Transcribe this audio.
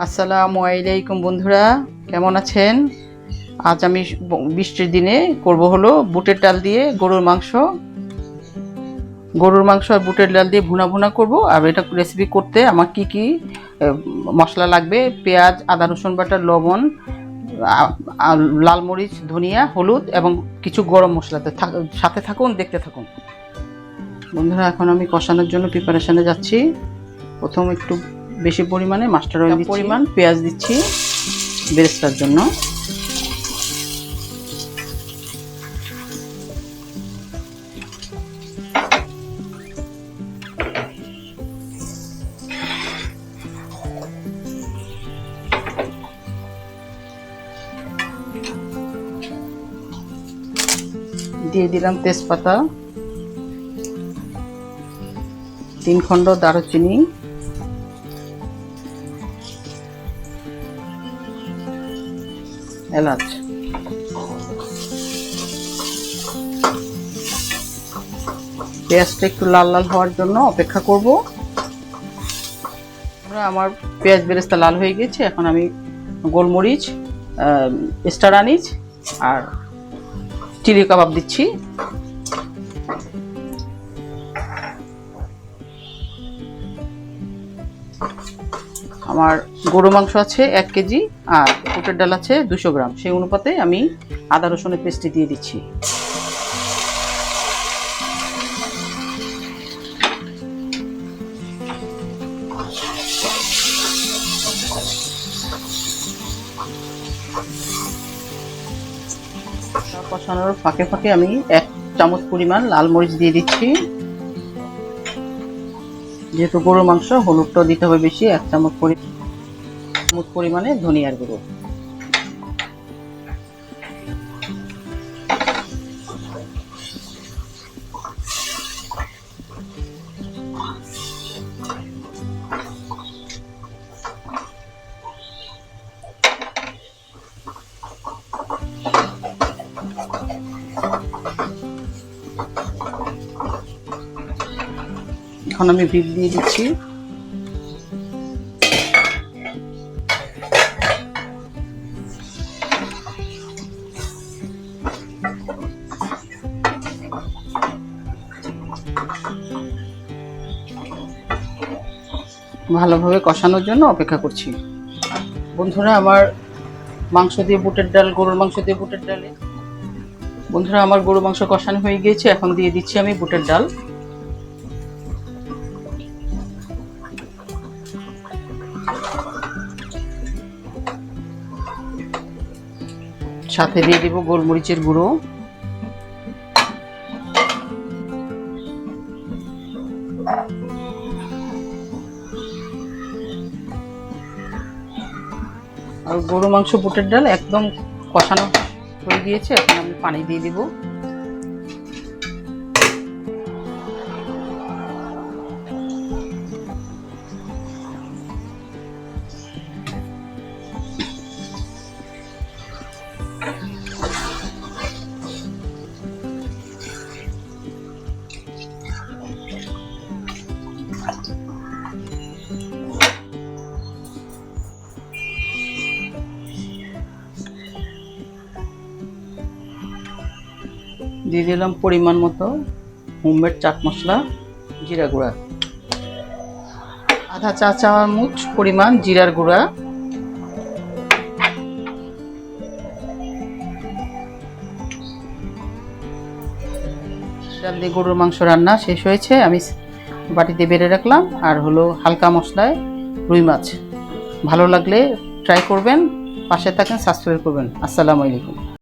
আসসালামু আলাইকুম বন্ধুরা, কেমন আছেন? আজ আমি বৃষ্টির দিনে করব হলো বুটের ডাল দিয়ে গরুর মাংস। গরুর মাংস আর বুটের ডাল দিয়ে ভুনা ভুনা করব, আর এটা রেসিপি করতে আমার কি কি মশলা লাগবে? পেঁয়াজ, আদা, রসুন বাটা, লবণ লাল মরিচ, ধনিয়া, হলুদ এবং কিছু গরম মশলাতে সাথে থাকুন, দেখতে থাকুন। বন্ধুরা, এখন আমি কষানোর জন্য প্রিপারেশনে যাচ্ছি। প্রথম একটু বেশি পরিমাণে মাস্টার অয়েল পরিমাণ পেঁয়াজ দিচ্ছি বেরেস্তার জন্য। দিয়ে দিলাম তেজপাতা তিন খণ্ড দারুচিনি এলাচ। পেঁয়াজটা একটু লাল লাল হওয়ার জন্য অপেক্ষা করব। আমরা আমার পেঁয়াজ বেরেস্তা লাল হয়ে গেছে। এখন আমি গোলমরিচ স্টার আনিচ আর চিলি কাবাব দিচ্ছি। আমার গরু মাংস আছে এক কেজি আর বুটের ডাল আছে দুশো গ্রাম। সেই অনুপাতে আমি আদা, রসুনের পেস্টটি দিয়ে দিচ্ছি। কষানোর ফাঁকে ফাঁকে আমি এক চামচ পরিমাণ লাল মরিচ দিয়ে দিচ্ছি। যেহেতু গরুর মাংস হলুদটা দিতে হবে বেশি এক চামচ পরি চামচ পরিমাণে ধনিয়ার গুঁড়ো। এখন আমি বিট দিয়ে দিচ্ছি। ভালোভাবে কষানোর জন্য অপেক্ষা করছি। বন্ধুরা, আমার মাংস দিয়ে বুটের ডাল, গরুর মাংস দিয়ে বুটের ডালে। বন্ধুরা, আমার গরু মাংস কষানো হয়ে গিয়েছে। এখন দিয়ে দিচ্ছি আমি বুটের ডাল। সাথে দিয়ে দেব গোলমরিচের গুঁড়ো। আর গরু মাংস বুটের ডাল একদম কষানো হয়ে গিয়েছে, এখন আমি পানি দিয়ে দিব। দিয়ে দিলাম পরিমাণ মতো হোমমেড চাট মশলা জিরা গুঁড়া। আধা চা চামচ পরিমাণ জিরার গুঁড়া। ডাল দিয়ে গরুর মাংস রান্না শেষ হয়েছে, আমি বাটিতে বেড়ে রাখলাম। আর হলো হালকা মশলায় রুই মাছ। ভালো লাগলে ট্রাই করবেন, পাশে থাকেন সাবস্ক্রাইব করবেন। আসসালামু আলাইকুম।